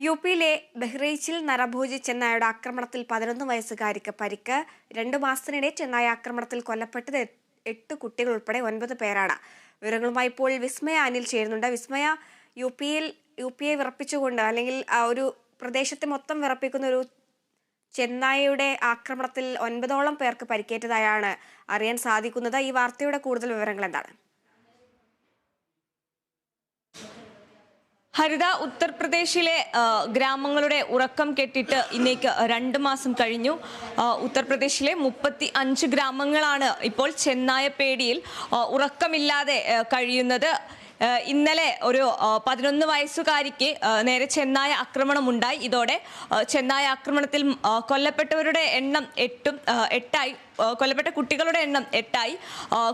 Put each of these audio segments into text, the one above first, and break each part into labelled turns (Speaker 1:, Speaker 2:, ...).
Speaker 1: U പിയിലെ ബഹ്റൈച്ചിൽ നരഭോജി ചെന്നായയുടെ ആക്രമണത്തിൽ പതിനൊന്ന് വയസ്സുകാരിക്ക് പരിക്ക്. രണ്ടു മാസത്തിനിടെ ചെന്നായ ആക്രമണത്തിൽ കൊല്ലപ്പെട്ടത് എട്ട് കുട്ടികൾ ഉൾപ്പെടെ ഒൻപത് പേരാണ്. വിവരങ്ങളുമായി ഇപ്പോൾ വിസ്മയ അനിൽ ചേരുന്നുണ്ട്. വിസ്മയ യു പിയിൽ യു പിയെ വിറപ്പിച്ചുകൊണ്ട് അല്ലെങ്കിൽ ഒരു പ്രദേശത്തെ മൊത്തം വിറപ്പിക്കുന്ന ഒരു ചെന്നായയുടെ ആക്രമണത്തിൽ ഒൻപതോളം പേർക്ക് പരിക്കേറ്റതായാണ് അറിയാൻ സാധിക്കുന്നത്. ഈ വാർത്തയുടെ കൂടുതൽ വിവരങ്ങൾ എന്താണ്?
Speaker 2: ഹരിത ഉത്തർപ്രദേശിലെ ഗ്രാമങ്ങളുടെ ഉറക്കം കെട്ടിട്ട് ഇന്നേക്ക് രണ്ട് മാസം കഴിഞ്ഞു. ഉത്തർപ്രദേശിലെ മുപ്പത്തി അഞ്ച് ഗ്രാമങ്ങളാണ് ഇപ്പോൾ ചെന്നായ പേടിയിൽ ഉറക്കമില്ലാതെ കഴിയുന്നത്. ഇന്നലെ ഒരു പതിനൊന്ന് വയസ്സുകാരിക്ക് നേരെ ചെന്നായ ആക്രമണമുണ്ടായി. ഇതോടെ ചെന്നായ ആക്രമണത്തിൽ കൊല്ലപ്പെട്ടവരുടെ എണ്ണം എട്ടും എട്ടായി. കൊല്ലപ്പെട്ട കുട്ടികളുടെ എണ്ണം എട്ടായി.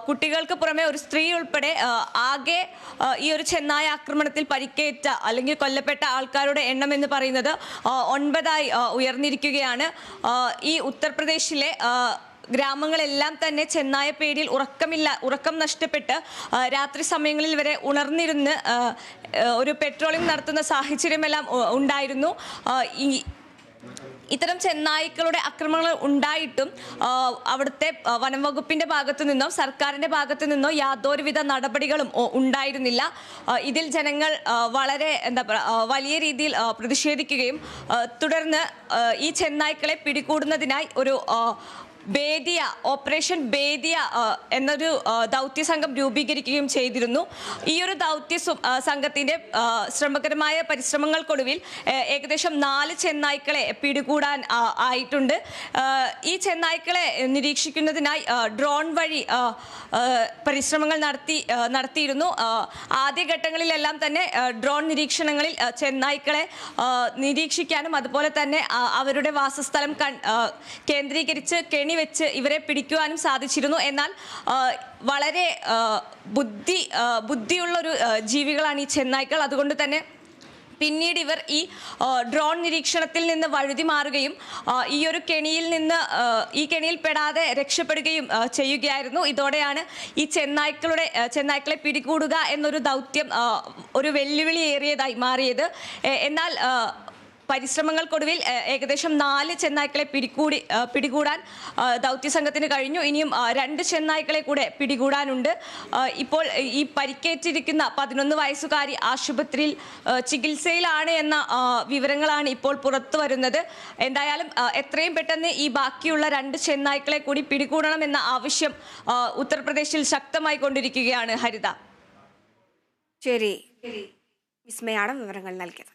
Speaker 2: കുട്ടികൾക്ക് പുറമെ ഒരു സ്ത്രീ ഉൾപ്പെടെ ആകെ ഈ ഒരു ചെന്നായ ആക്രമണത്തിൽ പരിക്കേറ്റ അല്ലെങ്കിൽ കൊല്ലപ്പെട്ട ആൾക്കാരുടെ എണ്ണം എന്ന് പറയുന്നത് ഒൻപതായി ഉയർന്നിരിക്കുകയാണ്. ഈ ഉത്തർപ്രദേശിലെ ഗ്രാമങ്ങളെല്ലാം തന്നെ ചെന്നായ പേടിയിൽ ഉറക്കമില്ല ഉറക്കം നഷ്ടപ്പെട്ട് രാത്രി സമയങ്ങളിൽ വരെ ഉണർന്നിരുന്ന് ഒരു പെട്രോളിംഗ് നടത്തുന്ന സാഹചര്യമെല്ലാം ഉണ്ടായിരുന്നു. ഈ ഇത്തരം ചെന്നായ്ക്കളുടെ അക്രമങ്ങൾ ഉണ്ടായിട്ടും അവിടുത്തെ വനംവകുപ്പിന്റെ വനം വകുപ്പിന്റെ ഭാഗത്തു നിന്നോ സർക്കാരിന്റെ ഭാഗത്തു നിന്നോ യാതൊരുവിധ നടപടികളും ഉണ്ടായിരുന്നില്ല. ഇതിൽ ജനങ്ങൾ വളരെ എന്താ വലിയ രീതിയിൽ പ്രതിഷേധിക്കുകയും തുടർന്ന് ഈ ചെന്നായ്ക്കളെ പിടികൂടുന്നതിനായി ഒരു ബേദിയ ഓപ്പറേഷൻ ബേദിയ എന്നൊരു ദൗത്യ സംഘം രൂപീകരിക്കുകയും ചെയ്തിരുന്നു. ഈ ഒരു ദൗത്യ സംഘത്തിന്റെ ശ്രമകരമായ പരിശ്രമങ്ങൾക്കൊടുവിൽ ഏകദേശം നാല് ചെന്നായ്ക്കളെ പിടികൂടാൻ ആയിട്ടുണ്ട്. ഈ ചെന്നായ്ക്കളെ നിരീക്ഷിക്കുന്നതിനായി ഡ്രോൺ വഴി പരിശ്രമങ്ങൾ നടത്തി നടത്തിയിരുന്നു. ആദ്യഘട്ടങ്ങളിലെല്ലാം തന്നെ ഡ്രോൺ നിരീക്ഷണങ്ങളിൽ ചെന്നായ്ക്കളെ നിരീക്ഷിക്കാനും അതുപോലെ തന്നെ അവരുടെ വാസസ്ഥലം കേന്ദ്രീകരിച്ച് കെണി വെച്ച് ഇവരെ പിടിക്കുവാനും സാധിച്ചിരുന്നു. എന്നാൽ വളരെ ബുദ്ധി ബുദ്ധിയുള്ള ഒരു ജീവികളാണ് ഈ ചെന്നായ്ക്കൾ. അതുകൊണ്ട് തന്നെ പിന്നീട് ഇവർ ഈ ഡ്രോൺ നിരീക്ഷണത്തിൽ നിന്ന് വഴുതി മാറുകയും ഈ ഒരു കെണിയിൽ നിന്ന് ഈ കെണിയിൽ പെടാതെ രക്ഷപ്പെടുകയും ചെയ്യുകയായിരുന്നു. ഇതോടെയാണ് ഈ ചെന്നായ്ക്കളുടെ ചെന്നായ്ക്കളെ പിടികൂടുക എന്നൊരു ദൗത്യം ഒരു വെല്ലുവിളി ഏറിയതായി മാറിയത്. എന്നാൽ പരിശ്രമങ്ങൾക്കൊടുവിൽ ഏകദേശം നാല് ചെന്നായ്ക്കളെ പിടികൂടി പിടികൂടാൻ ആ, ദൗത്യ സംഘത്തിന് കഴിഞ്ഞു. ഇനിയും രണ്ട് ചെന്നായ്ക്കളെ കൂടെ പിടികൂടാനുണ്ട്. ഇപ്പോൾ ഈ പരിക്കേറ്റിരിക്കുന്ന പതിനൊന്ന് വയസ്സുകാരി ആശുപത്രിയിൽ ചികിത്സയിലാണ് എന്ന വിവരങ്ങളാണ് ഇപ്പോൾ പുറത്തു വരുന്നത്. എന്തായാലും എത്രയും പെട്ടെന്ന് ഈ ബാക്കിയുള്ള രണ്ട് ചെന്നായ്ക്കളെ കൂടി പിടികൂടണമെന്ന ആവശ്യം ഉത്തർപ്രദേശിൽ ശക്തമായി കൊണ്ടിരിക്കുകയാണ് ഹരിത.
Speaker 1: ശരി. വിസ്മയാണ് വിവരങ്ങൾ നൽകിയത്.